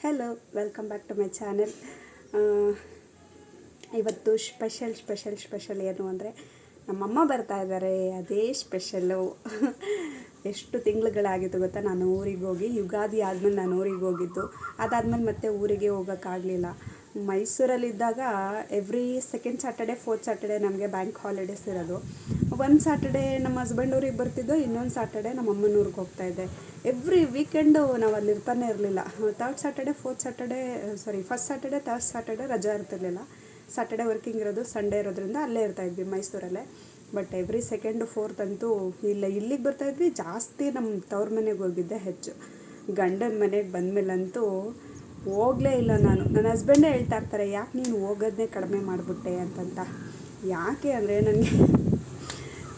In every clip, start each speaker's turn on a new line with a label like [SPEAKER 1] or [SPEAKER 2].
[SPEAKER 1] Hello welcome back to my channel ಇವತ್ತು special special special ಏನು ಅಂದರೆ ನಮ್ಮಮ್ಮ ಬರ್ತಾ ಇದ್ದಾರೆ. ಅದೇ ಸ್ಪೆಷಲ್ಲು ಎಷ್ಟು ತಿಂಗಳುಗಳಾಗಿತ್ತು ಗೊತ್ತಾ? ನಾನು ಊರಿಗೆ ಹೋಗಿ ಯುಗಾದಿ ಆದಮೇಲೆ ನಾನು ಊರಿಗೆ ಹೋಗಿದ್ದು. ಅದಾದಮೇಲೆ ಮತ್ತೆ ಊರಿಗೆ ಹೋಗೋಕ್ಕಾಗಲಿಲ್ಲ. ಮೈಸೂರಲ್ಲಿದ್ದಾಗ every second Saturday fourth Saturday ನಮಗೆ ಬ್ಯಾಂಕ್ ಹಾಲಿಡೇಸ್ ಇರೋದು. ಒಂದು ಸ್ಯಾಟರ್ಡೇ ನಮ್ಮ ಹಸ್ಬೆಂಡ್ ಊರಿಗೆ ಬರ್ತಿದ್ದೋ ಇನ್ನೊಂದು ಸ್ಯಾಟರ್ಡೆ ನಮ್ಮ ಅಮ್ಮನ ಊರಿಗೆ ಹೋಗ್ತಾ ಇದ್ದೆ. ಎವ್ರಿ ವೀಕೆಂಡು ನಾವು ಅಲ್ಲಿ ಇರ್ತಾನೆ ಇರಲಿಲ್ಲ. Third Saturday fourth Saturday sorry first Saturday third Saturday ರಜಾ ಇರ್ತಿರ್ಲಿಲ್ಲ. ಸ್ಯಾಟರ್ಡೆ ವರ್ಕಿಂಗ್ ಇರೋದು ಸಂಡೇ ಇರೋದ್ರಿಂದ ಅಲ್ಲೇ ಇರ್ತಾಯಿದ್ವಿ ಮೈಸೂರಲ್ಲೇ. ಬಟ್ ಎವ್ರಿ ಸೆಕೆಂಡ್ ಫೋರ್ತ್ ಅಂತೂ ಇಲ್ಲ. ಇಲ್ಲಿಗೆ ಬರ್ತಾಯಿದ್ವಿ ಜಾಸ್ತಿ ನಮ್ಮ ತವ್ರ ಮನೆಗೆ ಹೋಗಿದ್ದೆ ಹೆಚ್ಚು. ಗಂಡನ ಮನೆಗೆ ಬಂದಮೇಲಂತೂ ಹೋಗಲೇ ಇಲ್ಲ ನಾನು. ನನ್ನ ಹಸ್ಬೆಂಡೇ ಹೇಳ್ತಾ ಇರ್ತಾರೆ, ಯಾಕೆ ನೀನು ಹೋಗೋದನ್ನೇ ಕಡಿಮೆ ಮಾಡಿಬಿಟ್ಟೆ? ಅಂತಂತ. ಯಾಕೆ ಅಂದರೆ ನನಗೆ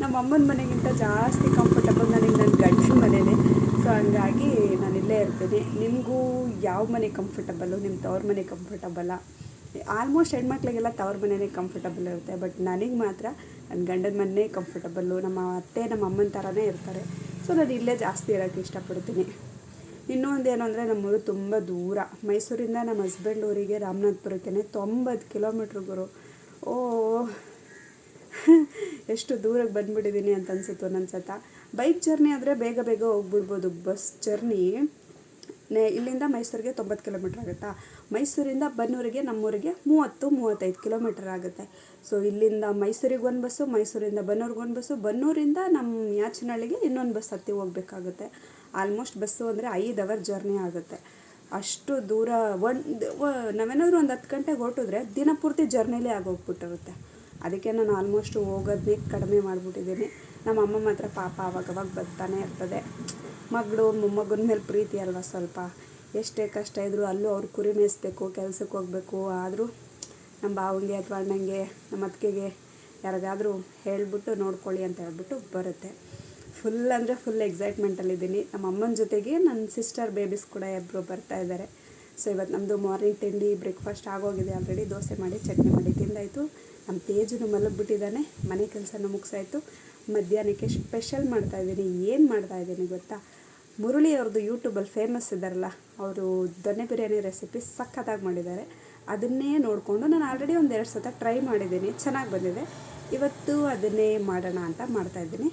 [SPEAKER 1] ನಮ್ಮ ಅಮ್ಮನ ಮನೆಗಿಂತ ಜಾಸ್ತಿ ಕಂಫರ್ಟಬಲ್ ನನಗೆ ನನ್ನ ಗಂಡನ ಮನೆಯೇ ಸೊ ಹಂಗಾಗಿ ನಾನು ಇಲ್ಲೇ ಇರ್ತೀನಿ. ನಿಮಗೂ ಯಾವ ಮನೆ ಕಂಫರ್ಟಬಲ್ಲು ನಿಮ್ಮ ತವ್ರ ಮನೆ ಕಂಫರ್ಟಬಲ್ಲ ಆಲ್ಮೋಸ್ಟ್ ಹೆಣ್ಮಕ್ಳಿಗೆಲ್ಲ ತವ್ರ ಮನೆಯೇ ಕಂಫರ್ಟಬಲ್ ಇರುತ್ತೆ. ಬಟ್ ನನಗೆ ಮಾತ್ರ ನನ್ನ ಗಂಡನ ಮನೆ ಕಂಫರ್ಟಬಲ್ಲು ನಮ್ಮ ಅತ್ತೆ, ನಮ್ಮ ಅಮ್ಮನ ಥರನೇ ಇರ್ತಾರೆ. ಸೊ ನಾನು ಇಲ್ಲೇ ಜಾಸ್ತಿ ಇರೋಕ್ಕೆ ಇಷ್ಟಪಡ್ತೀನಿ. ಇನ್ನೂ ಒಂದು ಏನು ಅಂದರೆ ನಮ್ಮೂರು ತುಂಬ ದೂರ. ಮೈಸೂರಿಂದ ನಮ್ಮ ಹಸ್ಬೆಂಡ್ ಊರಿಗೆ ರಾಮನಾಥ್ಪುರಕ್ಕೆ ತೊಂಬತ್ತು ಕಿಲೋಮೀಟ್ರ್ ಗುರು. ಓ, ಎಷ್ಟು ದೂರಕ್ಕೆ ಬಂದ್ಬಿಟ್ಟಿದ್ದೀನಿ ಅಂತ ಅನಿಸುತ್ತೆ ಒಂದೊಂದು ಸತ. ಬೈಕ್ ಜರ್ನಿ ಆದರೆ ಬೇಗ ಬೇಗ ಹೋಗ್ಬಿಡ್ಬೋದು. ಬಸ್ ಜರ್ನಿ ನೇ ಇಲ್ಲಿಂದ ಮೈಸೂರಿಗೆ ತೊಂಬತ್ತು ಕಿಲೋಮೀಟ್ರ್ ಆಗುತ್ತಾ? ಮೈಸೂರಿಂದ ಬನ್ನೂರಿಗೆ, ನಮ್ಮೂರಿಗೆ ಮೂವತ್ತು, ಮೂವತ್ತೈದು ಕಿಲೋಮೀಟ್ರ್ ಆಗುತ್ತೆ. ಸೊ ಇಲ್ಲಿಂದ ಮೈಸೂರಿಗೆ ಒಂದು ಬಸ್ಸು ಮೈಸೂರಿಂದ ಬನ್ನೂರಿಗೆ ಒಂದು ಬಸ್ಸು ಬನ್ನೂರಿಂದ ನಮ್ಮ ಯಾಚನಹಳ್ಳಿಗೆ ಇನ್ನೊಂದು ಬಸ್ ಹತ್ತಿ ಹೋಗ್ಬೇಕಾಗುತ್ತೆ. ಆಲ್ಮೋಸ್ಟ್ ಬಸ್ಸು ಅಂದರೆ ಐದು ಅವರ್ ಜರ್ನಿ ಆಗುತ್ತೆ. ಅಷ್ಟು ದೂರ ಒಂದು ನಾವೇನಾದರೂ ಒಂದು ಹತ್ತು ಗಂಟೆಗೆ ಹೊರಟಿದ್ರೆ ದಿನಪೂರ್ತಿ ಜರ್ನಿಲೇ ಆಗೋಗ್ಬಿಟ್ಟಿರುತ್ತೆ. ಅದಕ್ಕೆ ನಾನು ಆಲ್ಮೋಸ್ಟ್ ಹೋಗೋದನ್ನೇ ಕಡಿಮೆ ಮಾಡಿಬಿಟ್ಟಿದ್ದೀನಿ. ನಮ್ಮ ಅಮ್ಮ ಮಾತ್ರ ಪಾಪ ಅವಾಗವಾಗ ಬರ್ತಾನೆ ಇರ್ತದೆ. ಮಗಳು, ಮೊಮ್ಮಗನ ಮೇಲೆ ಪ್ರೀತಿ ಅಲ್ವಾ ಸ್ವಲ್ಪ? ಎಷ್ಟೇ ಕಷ್ಟ ಇದ್ದರೂ ಅಲ್ಲೂ ಅವ್ರು ಕುರಿ ಮೇಯಿಸ್ಬೇಕು ಕೆಲ್ಸಕ್ಕೆ ಹೋಗಬೇಕು. ಆದರೂ ನಮ್ಮ ಬಾವಂಗೆ ಅಥವಾ ಅಣ್ಣಂಗೆ ನಮ್ಮ ಅತ್ತಿಗೆಗೆ ಯಾರಿಗಾದರೂ ಹೇಳಿಬಿಟ್ಟು ನೋಡ್ಕೊಳ್ಳಿ ಅಂತ ಹೇಳ್ಬಿಟ್ಟು ಬರುತ್ತೆ. ಫುಲ್ ಅಂದರೆ ಫುಲ್ ಎಕ್ಸೈಟ್ಮೆಂಟಲ್ಲಿದ್ದೀನಿ ನಮ್ಮ ಅಮ್ಮನ ಜೊತೆಗೆ ನನ್ನ ಸಿಸ್ಟರ್ ಬೇಬೀಸ್ ಕೂಡ ಇಬ್ಬರು ಬರ್ತಾ ಇದ್ದಾರೆ. ಸೊ ಇವತ್ತು ನಮ್ಮದು ಮಾರ್ನಿಂಗ್ ತಿಂಡಿ ಬ್ರೇಕ್ಫಾಸ್ಟ್ ಆಗೋಗಿದೆ ಆಲ್ರೆಡಿ ದೋಸೆ ಮಾಡಿ, ಚಟ್ನಿ ಮಾಡಿ ತಿಂದಾಯಿತು. ನಮ್ಮ ತೇಜನು ಮಲಗಿಬಿಟ್ಟಿದ್ದಾನೆ. ಮನೆ ಕೆಲಸನೂ ಮುಗಿಸಾಯಿತು. ಮಧ್ಯಾಹ್ನಕ್ಕೆ ಸ್ಪೆಷಲ್ ಮಾಡ್ತಾ ಇದ್ದೀನಿ. ಏನು ಮಾಡ್ತಾ ಇದ್ದೀನಿ ಗೊತ್ತಾ? ಮುರುಳಿ ಅವ್ರದ್ದು ಯೂಟ್ಯೂಬಲ್ಲಿ ಫೇಮಸ್ ಇದ್ದಾರಲ್ಲ, ಅವರು ದೊನ್ನೆ ಬಿರಿಯಾನಿ ರೆಸಿಪಿ ಸಖತ್ತಾಗಿ ಮಾಡಿದ್ದಾರೆ. ಅದನ್ನೇ ನೋಡಿಕೊಂಡು ನಾನು ಆಲ್ರೆಡಿ ಒಂದು ಎರಡು ಸತ ಟ್ರೈ ಮಾಡಿದ್ದೀನಿ. ಚೆನ್ನಾಗಿ ಬಂದಿದೆ. ಇವತ್ತು ಅದನ್ನೇ ಮಾಡೋಣ ಅಂತ ಮಾಡ್ತಾಯಿದ್ದೀನಿ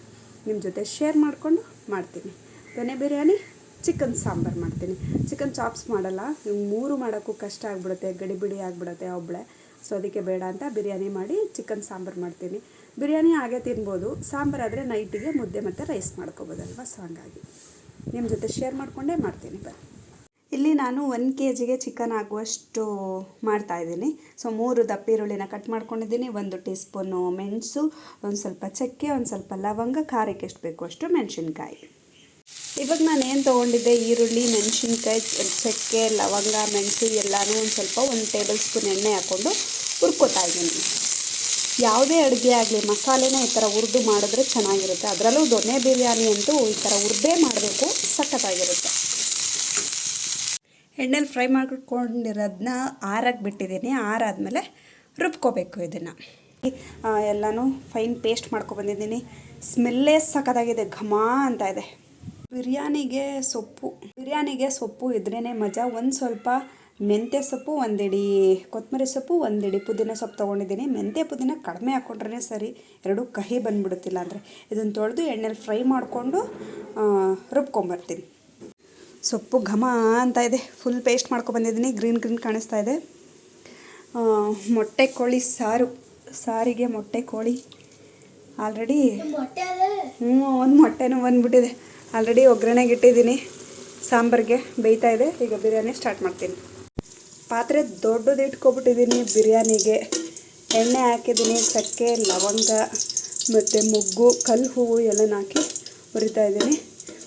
[SPEAKER 1] ನಿಮ್ಮ ಜೊತೆ ಶೇರ್ ಮಾಡಿಕೊಂಡು ಮಾಡ್ತೀನಿ. ಬೆನೆ ಬಿರಿಯಾನಿ ಚಿಕನ್ ಸಾಂಬಾರು ಮಾಡ್ತೀನಿ. ಚಿಕನ್ ಚಾಪ್ಸ್ ಮಾಡಲ್ಲ ನಿಮ್ಗೆ ಮೂರು ಮಾಡೋಕ್ಕೂ ಕಷ್ಟ ಆಗಿಬಿಡುತ್ತೆ ಗಡಿಬಿಡಿ ಆಗಿಬಿಡುತ್ತೆ ಒಬ್ಬಳೆ ಸೊ ಅದಕ್ಕೆ ಬೇಡ ಅಂತ ಬಿರಿಯಾನಿ ಮಾಡಿ ಚಿಕನ್ ಸಾಂಬಾರು ಮಾಡ್ತೀನಿ. ಬಿರಿಯಾನಿ ಹಾಗೆ ತಿನ್ಬೋದು. ಸಾಂಬಾರಾದರೆ ನೈಟಿಗೆ ಮುದ್ದೆ ಮತ್ತು ರೈಸ್ ಮಾಡ್ಕೋಬೋದಲ್ವ? ಸೊ ಹಂಗಾಗಿ. ನಿಮ್ಮ ಜೊತೆ ಶೇರ್ ಮಾಡಿಕೊಂಡೇ ಮಾಡ್ತೀನಿ. ಬನ್ನಿ. ಇಲ್ಲಿ ನಾನು ಒನ್ ಕೆ ಜಿಗೆ ಚಿಕನ್ ಆಗುವಷ್ಟು ಮಾಡ್ತಾಯಿದ್ದೀನಿ ಸೊ ಮೂರು ದಪ್ಪ ಈರುಳ್ಳಿನ ಕಟ್ ಮಾಡ್ಕೊಂಡಿದ್ದೀನಿ. ಒಂದು ಟೀ ಸ್ಪೂನು ಮೆಣಸು, ಒಂದು ಸ್ವಲ್ಪ ಚಕ್ಕೆ, ಒಂದು ಸ್ವಲ್ಪ ಲವಂಗ, ಖಾರಕ್ಕೆ ಎಷ್ಟು ಬೇಕು ಅಷ್ಟು ಮೆಣಸಿನ್ಕಾಯಿ. ಇವಾಗ ನಾನು ಏನು ತೊಗೊಂಡಿದ್ದೆ? ಈರುಳ್ಳಿ, ಮೆಣಸಿನ್ಕಾಯಿ, ಚಕ್ಕೆ, ಲವಂಗ, ಮೆಣಸು ಎಲ್ಲನೂ ಒಂದು ಸ್ವಲ್ಪ ಒಂದು ಟೇಬಲ್ ಸ್ಪೂನ್ ಎಣ್ಣೆ ಹಾಕ್ಕೊಂಡು ಹುರ್ಕೋತಾ ಇದ್ದೀನಿ. ಯಾವುದೇ ಅಡುಗೆ ಆಗಲಿ, ಮಸಾಲೆನೇ ಈ ಥರ ಹುರಿದು ಮಾಡಿದ್ರೆ ಚೆನ್ನಾಗಿರುತ್ತೆ. ಅದರಲ್ಲೂ ದೊಣ್ಣೆ ಬಿರಿಯಾನಿ ಅಂತೂ ಈ ಥರ ಹುರಿದೇ ಮಾಡಬೇಕು, ಸಖತ್ತಾಗಿರುತ್ತೆ. ಎಣ್ಣೆಲಿ ಫ್ರೈ ಮಾಡ್ಕೊಂಡಿರೋದನ್ನ ಆರಕ್ಕೆ ಬಿಟ್ಟಿದ್ದೀನಿ ಆರಾದಮೇಲೆ ರುಬ್ಕೋಬೇಕು ಇದನ್ನು. ಎಲ್ಲನೂ ಫೈನ್ ಪೇಸ್ಟ್ ಮಾಡ್ಕೊಬಂದಿದ್ದೀನಿ ಸ್ಮೆಲ್ಲೇ ಸಖತ್ತಾಗಿದೆ. ಘಮ ಅಂತ ಇದೆ. ಬಿರಿಯಾನಿಗೆ ಸೊಪ್ಪು. ಬಿರಿಯಾನಿಗೆ ಸೊಪ್ಪು ಇದ್ರೇ ಮಜಾ. ಒಂದು ಸ್ವಲ್ಪ ಮೆಂತ್ಯ ಸೊಪ್ಪು, ಒಂದಿಡಿ ಕೊತ್ತಂಬರಿ ಸೊಪ್ಪು, ಒಂದಿಡಿ ಪುದೀನ ಸೊಪ್ಪು ತೊಗೊಂಡಿದ್ದೀನಿ. ಮೆಂತ್ಯ, ಪುದೀನ ಕಡಿಮೆ ಹಾಕ್ಕೊಂಡ್ರೆ ಸರಿ. ಎರಡೂ ಕಹಿ ಬಂದುಬಿಡುತ್ತಿಲ್ಲ ಅಂದರೆ. ಇದನ್ನು ತೊಳೆದು ಎಣ್ಣೆಲಿ ಫ್ರೈ ಮಾಡಿಕೊಂಡು ರುಬ್ಕೊಂಬರ್ತೀನಿ. ಸೊಪ್ಪು ಘಮ ಅಂತ ಇದೆ. ಫುಲ್ ಪೇಸ್ಟ್ ಮಾಡ್ಕೊಬಂದಿದ್ದೀನಿ ಗ್ರೀನ್ ಗ್ರೀನ್ ಕಾಣಿಸ್ತಾ ಇದೆ. ಮೊಟ್ಟೆ ಕೋಳಿ ಸಾರು. ಸಾರಿಗೆ ಮೊಟ್ಟೆ ಕೋಳಿ. ಆಲ್ರೆಡಿ ಹ್ಞೂ ಒಂದು ಮೊಟ್ಟೆನೂ ಬಂದ್ಬಿಟ್ಟಿದೆ. ಆಲ್ರೆಡಿ ಒಗ್ಗರಣೆಗೆ ಇಟ್ಟಿದ್ದೀನಿ. ಸಾಂಬಾರಿಗೆ ಬೇಯ್ತಾ ಇದೆ. ಈಗ ಬಿರಿಯಾನಿ ಸ್ಟಾರ್ಟ್ ಮಾಡ್ತೀನಿ. ಪಾತ್ರೆ ದೊಡ್ಡದು ಇಟ್ಕೊಬಿಟ್ಟಿದ್ದೀನಿ ಬಿರಿಯಾನಿಗೆ. ಎಣ್ಣೆ ಹಾಕಿದ್ದೀನಿ ಚಕ್ಕೆ ಲವಂಗ ಮತ್ತು ಮೊಗ್ಗು ಕಲ್ಲು ಹೂವು ಎಲ್ಲ ಹಾಕಿ ಹುರಿತಾ ಇದ್ದೀನಿ.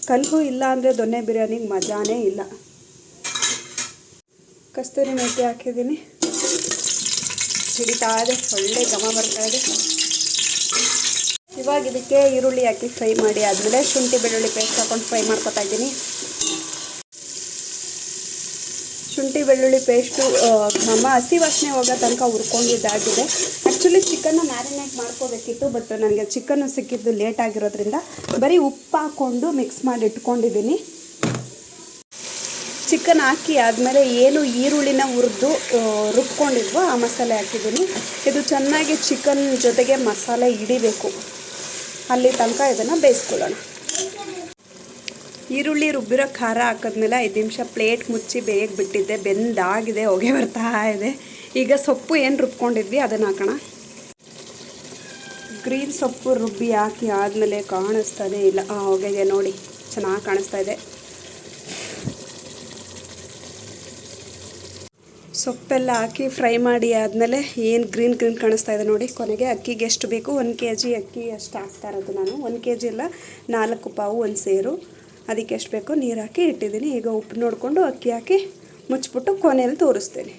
[SPEAKER 1] ಕಲ್ಲು ಇಲ್ಲ ಅಂದರೆ ದೊನ್ನೆ ಬಿರಿಯಾನಿಗೆ ಮಜಾನೇ ಇಲ್ಲ. ಕಸ್ತೂರಿ ಮೆಥಿ ಹಾಕಿದ್ದೀನಿ. ಹಿಡಿತಾ ಇದೆ, ಒಳ್ಳೆ ಘಮ ಬರ್ತಾ ಇದೆ. ಇವಾಗ ಇದಕ್ಕೆ ಈರುಳ್ಳಿ ಹಾಕಿ ಫ್ರೈ ಮಾಡಿ, ಆದಮೇಲೆ ಶುಂಠಿ ಬೆಳ್ಳುಳ್ಳಿ ಪೇಸ್ಟ್ ಹಾಕೊಂಡು ಫ್ರೈ ಮಾಡ್ಕೊತಾ ಇದ್ದೀನಿ. ಶುಂಠಿ ಬೆಳ್ಳುಳ್ಳಿ ಪೇಸ್ಟು ನಮ್ಮ ಹಸಿ ವಾಸನೆ ಹೋಗೋ ತನಕ ಹುರ್ಕೊಂಡಿದ್ದಾಗಿದೆ. ಆ್ಯಕ್ಚುಲಿ ಚಿಕನ್ನ ಮ್ಯಾರಿನೇಟ್ ಮಾಡ್ಕೋಬೇಕಿತ್ತು ಬಟ್ ನನಗೆ ಚಿಕನ್ನು ಸಿಕ್ಕಿದ್ದು ಲೇಟ್ ಆಗಿರೋದ್ರಿಂದ ಬರೀ ಉಪ್ಪು ಹಾಕ್ಕೊಂಡು ಮಿಕ್ಸ್ ಮಾಡಿ ಇಟ್ಕೊಂಡಿದ್ದೀನಿ. ಚಿಕನ್ ಹಾಕಿ ಆದಮೇಲೆ ಏನು ಈರುಳ್ಳಿನ ಹುರಿದು ರುಬ್ಕೊಂಡಿದ್ವೋ ಆ ಮಸಾಲೆ ಹಾಕಿದ್ದೀನಿ. ಇದು ಚೆನ್ನಾಗಿ ಚಿಕನ್ ಜೊತೆಗೆ ಮಸಾಲೆ ಹಿಡಿಬೇಕು. ಅಲ್ಲಿ ತನಕ ಇದನ್ನು ಬೇಯಿಸ್ಕೊಳ್ಳೋಣ. ಈರುಳ್ಳಿ ರುಬ್ಬಿರೋ ಖಾರ ಹಾಕಿದ್ಮೇಲೆ ಐದು ನಿಮಿಷ ಪ್ಲೇಟ್ ಮುಚ್ಚಿ ಬೇಗ ಬಿಟ್ಟಿದ್ದೆ. ಬೆಂದಾಗಿದೆ, ಹೊಗೆ ಬರ್ತಾ ಇದೆ. ಈಗ ಸೊಪ್ಪು ಏನು ರುಬ್ಕೊಂಡಿದ್ವಿ? ಅದನ್ನು ಹಾಕೋಣ. ಗ್ರೀನ್ ಸೊಪ್ಪು ರುಬ್ಬಿ ಹಾಕಿ ಆದಮೇಲೆ ಕಾಣಿಸ್ತಾನೆ ಇಲ್ಲ. ಆ ಹೊಗೆಗೆ ನೋಡಿ, ಚೆನ್ನಾಗಿ ಕಾಣಿಸ್ತಾ ಇದೆ. ಸೊಪ್ಪೆಲ್ಲ ಹಾಕಿ ಫ್ರೈ ಮಾಡಿ ಆದಮೇಲೆ ಏನು ಗ್ರೀನ್ ಗ್ರೀನ್ ಕಾಣಿಸ್ತಾ ಇದೆ ನೋಡಿ. ಕೊನೆಗೆ ಅಕ್ಕಿಗೆ ಎಷ್ಟು ಬೇಕು? ಒಂದು ಕೆ ಜಿ ಅಕ್ಕಿ ಅಷ್ಟು ಹಾಕ್ತಾ ಇರೋದು ನಾನು. ಒಂದು ಕೆ ಜಿ ಎಲ್ಲ ನಾಲ್ಕು ಪಾವು, ಒಂದು ಸೇರು. ಅದಕ್ಕೆ ಎಷ್ಟು ಬೇಕೋ ನೀರು ಹಾಕಿ ಇಟ್ಟಿದ್ದೀನಿ. ಈಗ ಉಪ್ಪು ನೋಡಿಕೊಂಡು ಅಕ್ಕಿ ಹಾಕಿ ಮುಚ್ಚಿಬಿಟ್ಟು ಕೊನೆಯಲ್ಲಿ ತೋರಿಸ್ತೀನಿ.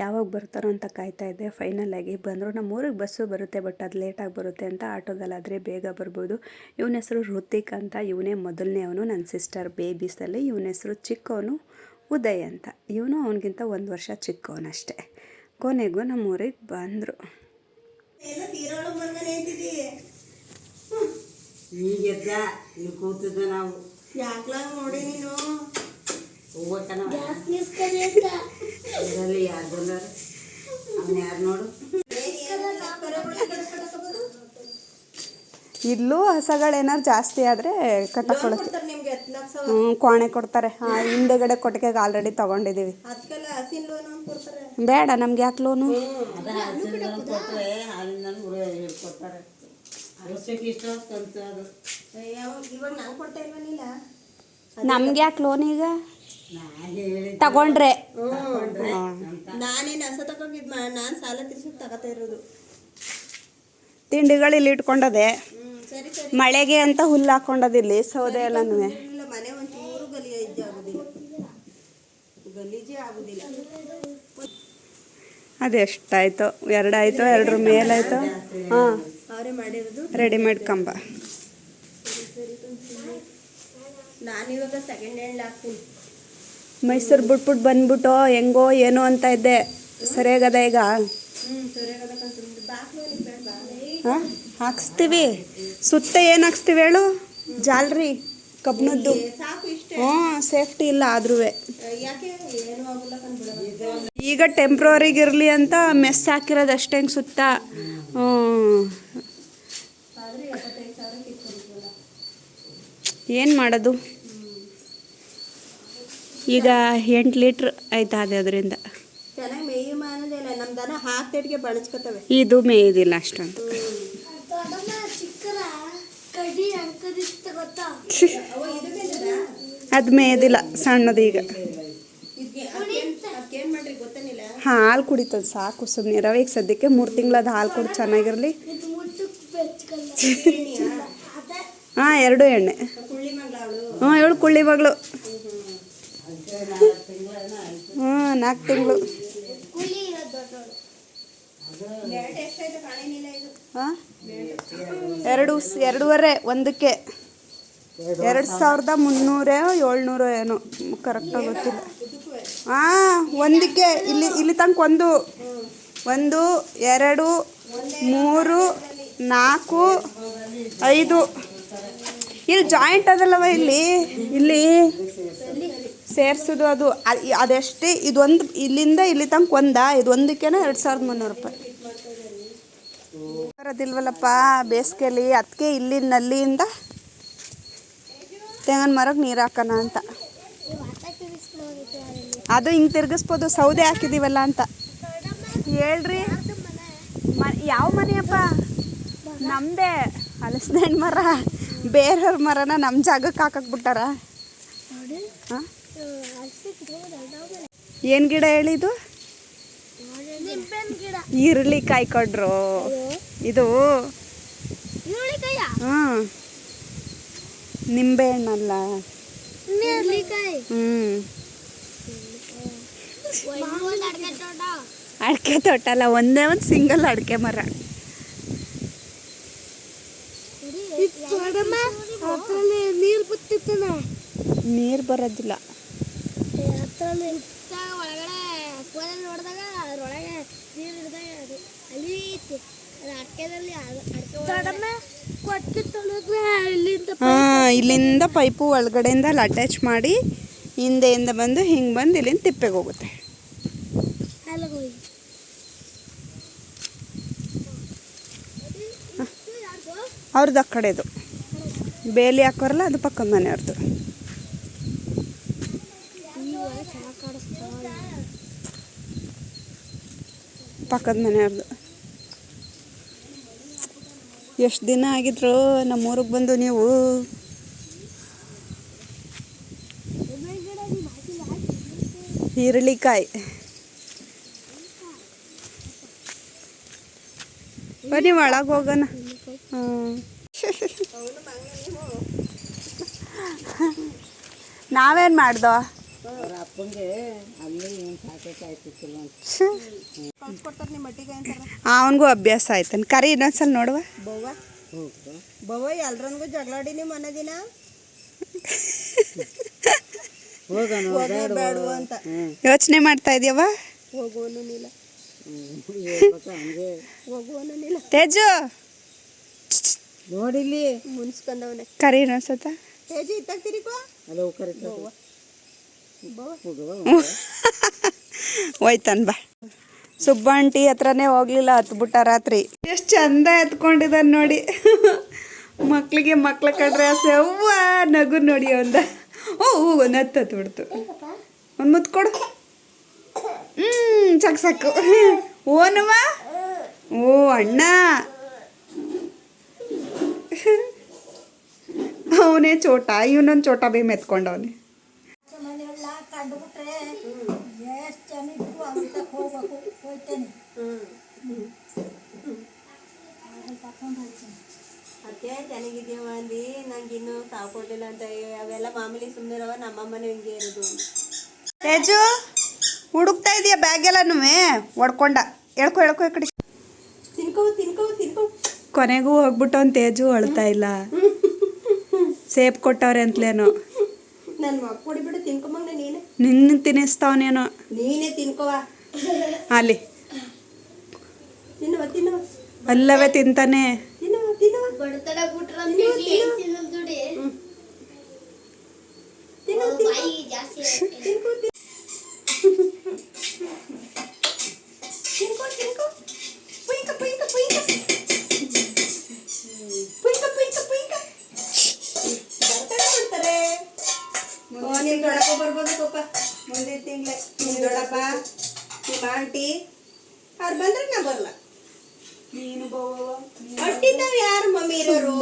[SPEAKER 1] ಯಾವಾಗ ಬರ್ತಾರೋ ಅಂತ ಕಾಯ್ತಾ ಇದ್ದೆ. ಫೈನಲ್ ಆಗಿ ಬಂದರು. ನಮ್ಮ ಊರಿಗೆ ಬಸ್ಸು ಬರುತ್ತೆ ಬಟ್ ಅದು ಲೇಟಾಗಿ ಬರುತ್ತೆ ಅಂತ ಆಟೋದಲ್ಲಾದರೆ ಬೇಗ ಬರ್ಬೋದು. ಇವನ ಹೆಸರು ಹೃತಿಕ್ ಅಂತ. ಇವನೇ ಮೊದಲನೇ ಅವನು. ನನ್ನ ಸಿಸ್ಟರ್ ಬೇಬೀಸಲ್ಲಿ ಇವನ ಹೆಸರು ಚಿಕ್ಕವನು ಉದಯ್ ಅಂತ. ಇವನು ಅವನಿಗಿಂತ ಒಂದು ವರ್ಷ ಚಿಕ್ಕವನಷ್ಟೇ ಕೊನೆಗೂ ನಮ್ಮ ಊರಿಗೆ ಬಂದರು.
[SPEAKER 2] ಈಗ ಕೂತಿದ್ದ ನಾವು.
[SPEAKER 3] ಯಾಕ್ಲಾಗ ನೋಡಿ ನೀನು?
[SPEAKER 2] ಹೋಗ್ಬೇಕನ ಇದರಲ್ಲಿ ಯಾರು ಬಂದಾರ ಅವನ ಯಾರು ನೋಡು?
[SPEAKER 1] ಇಲ್ಲೂ ಹಸಗಳೇನಾದ್ರು ಜಾಸ್ತಿ ಆದರೆ
[SPEAKER 3] ಕೊಡ್ತಾರೆ ಲಕ್ಷ
[SPEAKER 1] ಹ್ಞೂ ಕೋಣೆ ಕೊಡ್ತಾರೆ. ಹಾಂ ಹಿಂದೆಗಡೆ ಕೊಟ್ಟಿಗೆಗೆ ಆಲ್ರೆಡಿ ತೊಗೊಂಡಿದ್ದೀವಿ ಬೇಡ ನಮ್ಗೆ ಯಾಕೆ ಲೋನು
[SPEAKER 2] ಅದು?
[SPEAKER 3] ಇವಾಗ ಕೊಡ್ತಾ ಇಲ್ವನಿಲ್ಲ
[SPEAKER 1] ನಮ್ಗೆ ಯಾಕೆ ಲೋನ್ ಈಗ?
[SPEAKER 2] ನಾನು ಹೇಳಿದ್ದೆ
[SPEAKER 1] ತಗೊಂಡ್ರೆ.
[SPEAKER 3] ನಾನೇನು ಹಸ ತಗೊಂಡಿದ್ ನಾನು ಸಾಲ ತಿರ್ಸಕ್ ತಗೋತಾ ಇರೋದು.
[SPEAKER 1] ತಿಂಡಿಗಳು ಇಲ್ಲಿ ಇಟ್ಕೊಂಡದೆ.
[SPEAKER 3] ಹ್ಮ್ ಸರಿ ಸರಿ.
[SPEAKER 1] ಮಳೆಗೆ ಅಂತ ಹುಲ್ಲು ಹಾಕೊಂಡದಿಲ್ಲಿ ಸೌದೆ ಎಲ್ಲನೂ
[SPEAKER 3] ಇಲ್ಲ ಮನೆ ಒಂಚೂರು ಗಲೀಜೆ ಆಗುದಿಲ್ಲ. ಗಲೀಜೇ ಆಗುದಿಲ್ಲ.
[SPEAKER 1] ಅದೆಷ್ಟಾಯ್ತು ಎರಡಾಯ್ತು ಎರಡರ ಮೇಲಾಯ್ತು ಹಾಂ.
[SPEAKER 3] ಅವರೇ ಮಾಡಿರೋದು
[SPEAKER 1] ರೆಡಿಮೇಡ್ ಕಂಬ.
[SPEAKER 3] ನಾನಿವಾಗ ಸೆಕೆಂಡ್ ಹ್ಯಾಂಡ್ ಹಾಕ್ತೀನಿ.
[SPEAKER 1] ಮೈಸೂರು ಬಿಟ್ಬಿಟ್ಟು ಬಂದ್ಬಿಟ್ಟು ಹೆಂಗೋ ಏನೋ ಅಂತ ಇದ್ದೆ. ಸರಿಯಾಗದ ಈಗ?
[SPEAKER 3] ಹ್ಮ್ ಸರಿಯಾಗದಕ್ಕಂತ ಬಾಕ್ಲು ಬೇಡ
[SPEAKER 1] ಹಾಂ? ಹಾಕ್ಸ್ತೀವಿ. ಸುತ್ತ ಏನು ಹಾಕ್ಸ್ತೀವಿ ಹೇಳು? ಜಾಲ್ರಿ
[SPEAKER 3] ಇಷ್ಟೇ.
[SPEAKER 1] ಹ್ಞೂ ಸೇಫ್ಟಿ ಇಲ್ಲ ಆದ್ರೂ. ಈಗ ಟೆಂಪ್ರವರಿಗೆ ಇರಲಿ ಅಂತ ಮೆಸ್ ಹಾಕಿರೋದು ಅಷ್ಟೇ ಸುತ್ತ? ಹ್ಞೂ. ಏನು ಮಾಡೋದು? ಈಗ ಎಂಟು ಲೀಟ್ರ್ ಆಯ್ತಾ ಅದೇ ಅದರಿಂದ. ಇದು ಮೇಯ್ದಿಲ್ಲ ಅಷ್ಟೊಂದು. ಅದು ಮೇಯ್ದಿಲ್ಲ ಸಣ್ಣದು ಈಗ. ಹಾಲು ಕುಡಿತದ ಸಾಕು ಸುಮ್ಮನೆ ರವಿಗೆ ಸದ್ಯಕ್ಕೆ ಮೂರು ತಿಂಗಳದ ಹಾಲು ಕುಡಿ ಚೆನ್ನಾಗಿರಲಿ. ಹಾಂ ಎರಡು ಎಣ್ಣೆ. ಹ್ಞೂ ಹೇಳ್ಕೊಳ್ಳಿ ಕುಳ್ಳಿ ಹ್ಮ್ ಹ್ಞೂ ನಾಲ್ಕು ತಿಂಗಳು. ಹಾಂ? ಎರಡು ಎರಡೂವರೆ, ಒಂದಕ್ಕೆ. ಎರಡು ಸಾವಿರದ ಮುನ್ನೂರ, ಏಳ್ನೂರು ಏನೋ ಕರೆಕ್ಟಾಗಿ ಗೊತ್ತಿಲ್ಲ. ಹಾಂ, ಒಂದಕ್ಕೆ, ಇಲ್ಲಿ ಇಲ್ಲಿ ತನಕ ಒಂದು. ಒಂದು, ಎರಡು, ಮೂರು, ನಾಲ್ಕು, ಐದು. ಇಲ್ಲಿ ಜಾಯಿಂಟ್ ಅದಲ್ಲವ ಇಲ್ಲಿ? ಇಲ್ಲಿ ಸೇರಿಸೋದು ಅದು. ಅದೆಷ್ಟೇ, ಇದೊಂದು, ಇಲ್ಲಿಂದ ಇಲ್ಲಿ ತನಕ ಒಂದ? ಇದು ಒಂದಕ್ಕೇನೆ ಎರಡು ಸಾವಿರದ ಮುನ್ನೂರು ರೂಪಾಯಿ? ಬರೋದಿಲ್ವಲ್ಲಪ್ಪ ಬೇಸಿಗೆಯಲ್ಲಿ ಅದಕ್ಕೆ ಇಲ್ಲಿ ನಲ್ಲಿಯಿಂದ ತೆಂಗಿನ ಮರಕ್ಕೆ ನೀರು ಹಾಕೋಣ ಅಂತ. ಅದು ಹಿಂಗೆ ತಿರ್ಗಿಸ್ಬೋದು, ಸೌದೆ ಹಾಕಿದ್ದೀವಲ್ಲ ಅಂತ. ಹೇಳ್ರಿ. ಯಾವ ಮನೆಯಪ್ಪ? ನಮ್ಮದೇ ಹಲಸಿನ ಮರ. ಬೇರೆಯವ್ರ ಮರನ ನಮ್ಮ ಜಾಗಕ್ಕೆ ಹಾಕಕ್ಕೆ ಬಿಟ್ಟಾರ? ಹಾಂ? ಏನು ಗಿಡ ಹೇಳಿದ್ದು ಈರುಳ್ಳಿ ಕಾಯ್ಕೊಡ್ರು ಇದು? ಹ್ಞೂ ನಿಂಬೆ ಹಣ್ಣಲ್ಲ ಹ್ಞೂ ಅಡಿಕೆ ತೋಟ. ಅಲ್ಲ ಒಂದೇ ಒಂದು ಸಿಂಗಲ್ ಅಡಿಕೆ ಮರ.
[SPEAKER 4] ನೀರು ಬತ್ತಿತ್ತನ
[SPEAKER 1] ನೀರು ಬರೋದಿಲ್ಲ.
[SPEAKER 4] ಒಳಗಡೆ ಫೋನಲ್ಲಿ ನೋಡಿದಾಗ ಅದ್ರೊಳಗೆ ನೀರು ಹಿಡ್ದಾಗ ಅಲ್ಲಿ ಇತ್ತು ಅದು ಅಡ್ಕೆದಲ್ಲಿ ಅಡ್ಕೆ ಕೊಟ್ಟಿಗೆ ತೊಳೆದ್ರೆ ಇಲ್ಲಿಂದ
[SPEAKER 1] ಹಾಂ ಇಲ್ಲಿಂದ ಪೈಪು ಒಳಗಡೆಯಿಂದ ಅಲ್ಲಿ ಅಟ್ಯಾಚ್ ಮಾಡಿ ಹಿಂದೆಯಿಂದ ಬಂದು ಹಿಂಗೆ ಬಂದು ಇಲ್ಲಿಂದ ತಿಪ್ಪೆಗೆ ಹೋಗುತ್ತೆ. ಅವ್ರದ್ದು ಆ ಕಡೆದು. ಬೇಲಿ ಹಾಕೋರಲ್ಲ, ಅದು ಪಕ್ಕದ ಮನೆಯವ್ರದ್ದು. ಪಕ್ಕದ ಮನೆಯವ್ರದ್ದು. ಎಷ್ಟು ದಿನ ಆಗಿದ್ರು ನಮ್ಮ ಊರಿಗೆ ಬಂದು ನೀವು. ಈರುಳ್ಳಿಕಾಯಿ. ಬನ್ನಿ ಒಳಗೆ ಹೋಗೋಣ. ಹ್ಞೂ ನಾವೇನು ಮಾಡ್ದೋ?
[SPEAKER 2] ಅವ್ರ ಅಪ್ಪಂಗೆ ಅಲ್ಲಿ ಏನು ಸಾಕಾಯ್ತಿತ್ತಿಲ್ಲ
[SPEAKER 1] ಅವನಿಗೂ ಅಭ್ಯಾಸ ಆಯ್ತಾನೆ. ಕರಿ ಇನ್ನೊಂದ್ಸಲ ನೋಡುವ.
[SPEAKER 3] ಬವ್ವ?
[SPEAKER 2] ಹೋಗ್ತು
[SPEAKER 3] ಬವ್ವ ಎಲ್ರನ್ಗೂ ಜಗಳಾಡಿ ನೀವು ಮನೆ ದಿನ?
[SPEAKER 2] ಹೋಗೋಣ
[SPEAKER 3] ಅಂತ.
[SPEAKER 1] ಯೋಚನೆ ಮಾಡ್ತಾ ಇದೀಯವ
[SPEAKER 3] ಹೋಗುವನು ನೀಲ
[SPEAKER 2] ಹೇಳ್ಬೇಕು ಹಂಗೆ.
[SPEAKER 3] ಹೋಗುವನು ನೀಲ
[SPEAKER 1] ತೇಜು!
[SPEAKER 2] ನೋಡಿಲ್ಲಿ.
[SPEAKER 3] ಮುನ್ಸ್ಕೊಂಡವನೆ.
[SPEAKER 1] ಕರಿ ಸತ?
[SPEAKER 3] ಹೇಜಿ ಇತ್ತಾಗ
[SPEAKER 2] ಕರಿತಾವ
[SPEAKER 3] ಬವ್ವ
[SPEAKER 2] ಹೋಗುವ
[SPEAKER 1] ಹೋಯ್ತಾನ ಬಾ. ಸುಬ್ಬ ಆಂಟಿ ಹತ್ರನೇ ಹೋಗ್ಲಿಲ್ಲ ಹತ್ಬಿಟ್ಟ ರಾತ್ರಿ. ಎಷ್ಟು ಚಂದ ಎತ್ಕೊಂಡಿದ್ದಾನೆ ನೋಡಿ. ಮಕ್ಕಳಿಗೆ ಮಕ್ಳ ಕಡ್ರೆ ಆಸೆ ಅವ್ವ ನಗು ನೋಡಿ ಅವಂದ ಓ ಒಂದು ಹತ್ತು ಹತ್ತು ಬಿಡ್ತು. ಒಂದು ಮುತ್ತು ಕೊಡು. ಹ್ಞೂ ಸಾಕು ಸಾಕು. ಓನವ ಓ ಅಣ್ಣ. ಅವನೇ ಚೋಟ ಇವನೊಂದು ಚೋಟ ಭೀಮ್ ಎತ್ಕೊಂಡವನೇ
[SPEAKER 3] ಅದಕ್ಕೆ ಚೆನ್ನಾಗಿದ್ಯವ ಅಂದು ನಂಗೆ ಇನ್ನೂ ಸಾವು ಕೊಡ್ಲಿಲ್ಲ ಅಂತ ಅವೆಲ್ಲ ಮಾಮೂಲಿ ಸುಮ್ಮನಿರವ ನಮ್ಮಮ್ಮನೇ ಹಿಂಗೆ ಇರೋದು.
[SPEAKER 1] ತೇಜು ಹುಡುಕ್ತಾ ಇದೀಯ ಬ್ಯಾಗ್ ಎಲ್ಲನೂ ಒಡ್ಕೊಂಡ ಎಳ್ಕೊ ಹೇಳ್ಕೊ ಈ ಕಡೆ.
[SPEAKER 3] ತಿನ್ಕೋ ತಿನ್ಕೋ ತಿನ್ಕೋ.
[SPEAKER 1] ಕೊನೆಗೂ ಹೋಗ್ಬಿಟ್ಟು ಅವ್ನು ತೇಜು ಅಳ್ತಾ ಇಲ್ಲ. ಸೇಬ್ ಕೊಟ್ಟವ್ರೆ ಅಂತಲೇನೋ.
[SPEAKER 3] ನನ್ನ
[SPEAKER 1] ತಿನ್ನಿಸ್ತಾವನೇನೋ.
[SPEAKER 3] ನೀನೇ ತಿನ್ಕೋವ.
[SPEAKER 1] ಅಲ್ಲಿ. ಅಲ್ಲವೇ ತಿಂತಾನೆ.
[SPEAKER 4] ಜಾಸ್ತಿ
[SPEAKER 3] ನಿಮ್ಮ ಆಂಟಿ ಅವ್ರು ಬಂದ್ರೆ ನಾ ಬರಲ್ಲ
[SPEAKER 1] ನೀನು
[SPEAKER 3] ಹೊಟ್ಟಿದ್ದಾವ ಯಾರು ಮಮ್ಮಿ ಇರೋರು?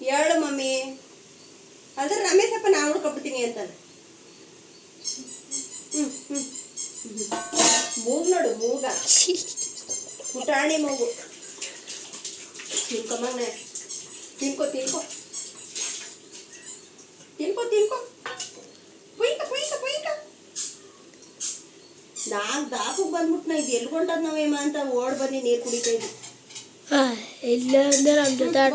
[SPEAKER 3] ಹೇಳು ಮಮ್ಮಿ? ರಮೇಶ್ ರಮೇಶಪ್ಪ ನಾ ಹುಡ್ಕೊಬಿಡ್ತೀನಿ ಅಂತಾನೆ. ಹ್ಮ್ ಹ್ಮ್. ಮೂಗ್ ನೋಡು ಮೂಗ. ಪುಟಾಣಿ ಮೂಗು. ತಿನ್ಕೊಂಬಂಗ ತಿನ್ಕೋ ತಿನ್ಕೋ. ತಿನ್ಕೋ ತಿನ್ಕೋ. ನಾಲ್ಕು ದಾಪಕ್ಕೆ ಬಂದ್ಬಿಟ್ಟು ನಾ ಇದು ಎಲ್ಕೊಂಡದ್ ನಾವೇಮ ಅಂತ ಓಡ್ ಬನ್ನಿ ನೀರು ಕುಡಿತಾ ಇದ್ವಿ.
[SPEAKER 4] ಇಲ್ಲ ಅಂದ್ರೆ ನಮ್ಮ ಜೊತೆ ಆಟ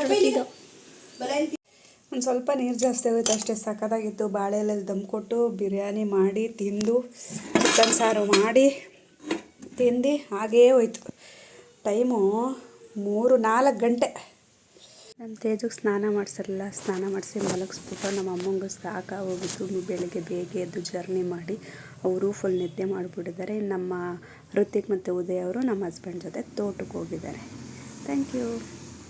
[SPEAKER 1] ಒಂದು ಸ್ವಲ್ಪ ನೀರು ಜಾಸ್ತಿ ಆಗುತ್ತೆ ಅಷ್ಟೇ ಸಖತ್ತಾಗಿತ್ತು. ಬಾಳೆ ಎಲೆಯಲ್ಲಿ ದಮ್ ಕೊಟ್ಟು ಬಿರಿಯಾನಿ ಮಾಡಿ ತಿಂದು ಚಿಕನ್ ಸಾರು ಮಾಡಿ ತಿಂದು ಹಾಗೇ ಹೋಯ್ತು. ಟೈಮು ಮೂರು ನಾಲ್ಕು ಗಂಟೆ. ನಮ್ಮ ತೇಜಕ್ಕೆ ಸ್ನಾನ ಮಾಡಿಸಿರಲಿಲ್ಲ. ಸ್ನಾನ ಮಾಡಿಸಿ ಮಲಗಿಸ್ಬಿಟ್ಟು ನಮ್ಮ ಅಮ್ಮಂಗೆ ಸಾಕಾಗೋಗಿತ್ತು. ಬೆಳಗ್ಗೆ ಬೇಗ ಎದ್ದು ಜರ್ನಿ ಮಾಡಿ ಅವರು ಫುಲ್ ನಿದ್ದೆ ಮಾಡಿಬಿಟ್ಟಿದ್ದಾರೆ. ನಮ್ಮ ಹೃತಿಕ್ ಮತ್ತು ಉದಯ್ ಅವರು ನಮ್ಮ ಹಸ್ಬೆಂಡ್ ಜೊತೆ ತೋಟಕ್ಕೆ ಹೋಗಿದ್ದಾರೆ. Thank you